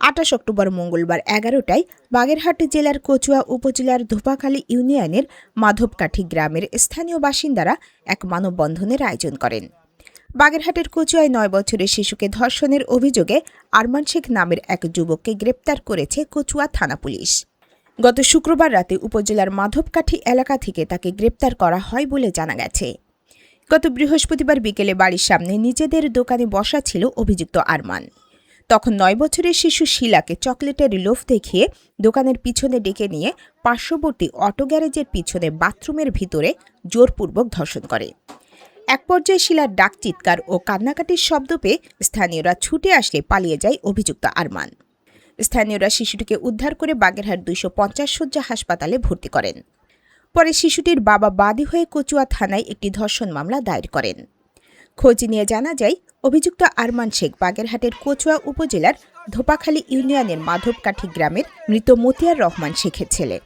আঠাশ অক্টোবর মঙ্গলবার এগারোটায় বাগেরহাট জেলার কচুয়া উপজেলার ধোপাখালী ইউনিয়নের মাধবকাঠি গ্রামের স্থানীয় বাসিন্দারা এক মানববন্ধনের আয়োজন করেন। বাগেরহাটের কচুয়ায় নয় বছরের শিশুকে ধর্ষণের অভিযোগে আরমান শেখ নামের এক যুবককে গ্রেপ্তার করেছে কচুয়া থানা পুলিশ। গত শুক্রবার রাতে উপজেলার মাধবকাঠি এলাকা থেকে তাকে গ্রেপ্তার করা হয় বলে জানা গেছে। গত বৃহস্পতিবার বিকেলে বাড়ির সামনে নিজেদের দোকানে বসা ছিল অভিযুক্ত আরমান। তখন নয় বছরের শিশু শিলাকে চকলেটের লোভ দেখিয়ে দোকানের পিছনে ডেকে নিয়ে পার্শ্ববর্তী অটো গ্যারেজের পিছনে বাথরুমের ভিতরে জোরপূর্বক ধর্ষণ করে। এক পর্যায়ে শিলার ডাক চিৎকার ও কান্নাকাটির শব্দ পেয়ে স্থানীয়রা ছুটে আসলে পালিয়ে যায় অভিযুক্ত আরমান। স্থানীয়রা শিশুটিকে উদ্ধার করে বাগেরহাট দুইশো পঞ্চাশ শয্যা হাসপাতালে ভর্তি করেন। পরে শিশুটির বাবা বাদী হয়ে কচুয়া থানায় একটি ধর্ষণ মামলা দায়ের করেন। খোঁজ নিয়ে জানা যায়, অভিযুক্ত আরমান শেখ বাগেরহাটের কচুয়া উপজেলার ধোপাখালী ইউনিয়নের মাধবকাঠি গ্রামের মৃত মতিয়ার রহমান শেখের ছেলে।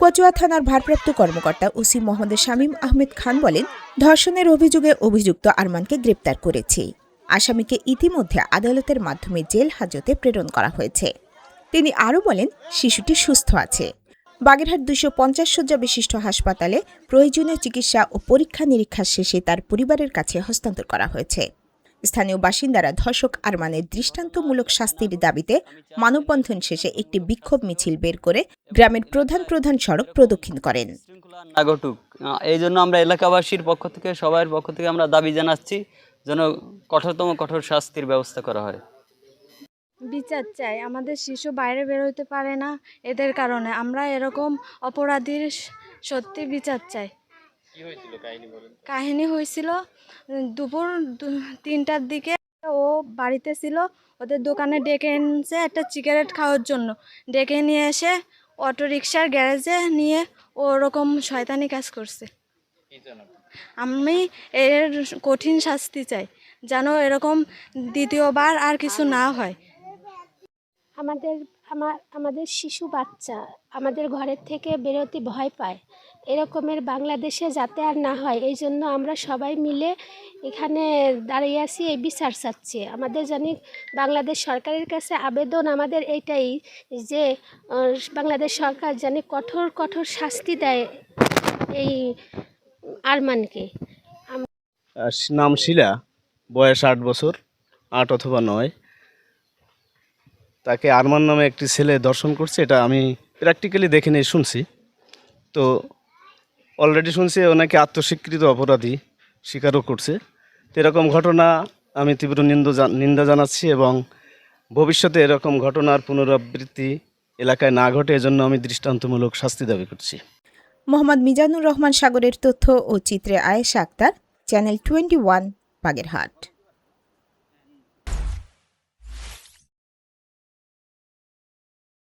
কচুয়া থানার ভারপ্রাপ্ত কর্মকর্তা ওসি মোহাম্মদ শামীম আহমেদ খান বলেন, ধর্ষণের অভিযোগে অভিযুক্ত আরমানকে গ্রেপ্তার করেছি। আসামিকে ইতিমধ্যে আদালতের মাধ্যমে জেল হাজতে প্রেরণ করা হয়েছে। তিনি আরও বলেন, শিশুটি সুস্থ আছে। বাগেরহাট দুশো পঞ্চাশ শয্যা বিশিষ্ট হাসপাতালে প্রয়োজনীয় চিকিৎসা ও পরীক্ষা নিরীক্ষা শেষে তার পরিবারের কাছে হস্তান্তর করা হয়েছে। স্থানীয় বাসিন্দারা ধর্ষক আরমানের দৃষ্টান্তমূলক শাস্তির দাবিতে মানববন্ধন শেষে একটি বিক্ষোভ মিছিল বের করে গ্রামের প্রধান প্রধান সড়ক প্রদক্ষিণ করেন। এই জন্য আমরা এলাকাবাসীর পক্ষ থেকে সবার পক্ষ থেকে আমরা দাবি জানাচ্ছি, যেন কঠোরতম কঠোর শাস্তির ব্যবস্থা করা হয়। বিচার চাই। আমাদের শিশু বাইরে বেরোতে পারে না এদের কারণে। আমরা এরকম অপরাধীর সত্যি বিচার চাই। কাহিনী হয়েছিল দুপুর তিনটার দিকে ও বাড়িতে ছিল ওদের দোকানে ডেকে এনেছে একটা সিগারেট খাওয়ার জন্য। ডেকে নিয়ে এসে অটো রিক্সার গ্যারেজে নিয়ে ও ওরকম শয়তানি কাজ করছে। আমি এর কঠিন শাস্তি চাই যেন এরকম দ্বিতীয়বার আর কিছু না হয়। আমাদের আমার আমাদের শিশু বাচ্চা আমাদের ঘরের থেকে বেরোতে ভয় পায়। এরকমের বাংলাদেশে যাতে আর না হয়, এই জন্য আমরা সবাই মিলে এখানে দাঁড়িয়ে আছি, এই বিচার চাচ্ছি। আমাদের জানি বাংলাদেশ সরকারের কাছে আবেদন আমাদের এইটাই যে বাংলাদেশ সরকার জানি কঠোর কঠোর শাস্তি দেয় এই আরমানকে। আর নাম শিলা, বয়স আট বছর, আট অথবা নয়। তাকে আরমান নামে একটি ছেলে দর্শন করছে, এটা আমি প্র্যাকটিক্যালি দেখে নিয়ে শুনছি। তো অলরেডি শুনছি ওনাকে আত্মস্বীকৃত অপরাধী, স্বীকারও করছে। তো এরকম ঘটনা আমি তীব্র নিন্দ নিন্দা জানাচ্ছি এবং ভবিষ্যতে এরকম ঘটনার পুনরাবৃত্তি এলাকায় না ঘটে, এজন্য আমি দৃষ্টান্তমূলক শাস্তি দাবি করছি। মোহাম্মদ মিজানুর রহমান সাগরের তথ্য ও চিত্রে Ayesha Akter, channel twenty one, Bagerhat.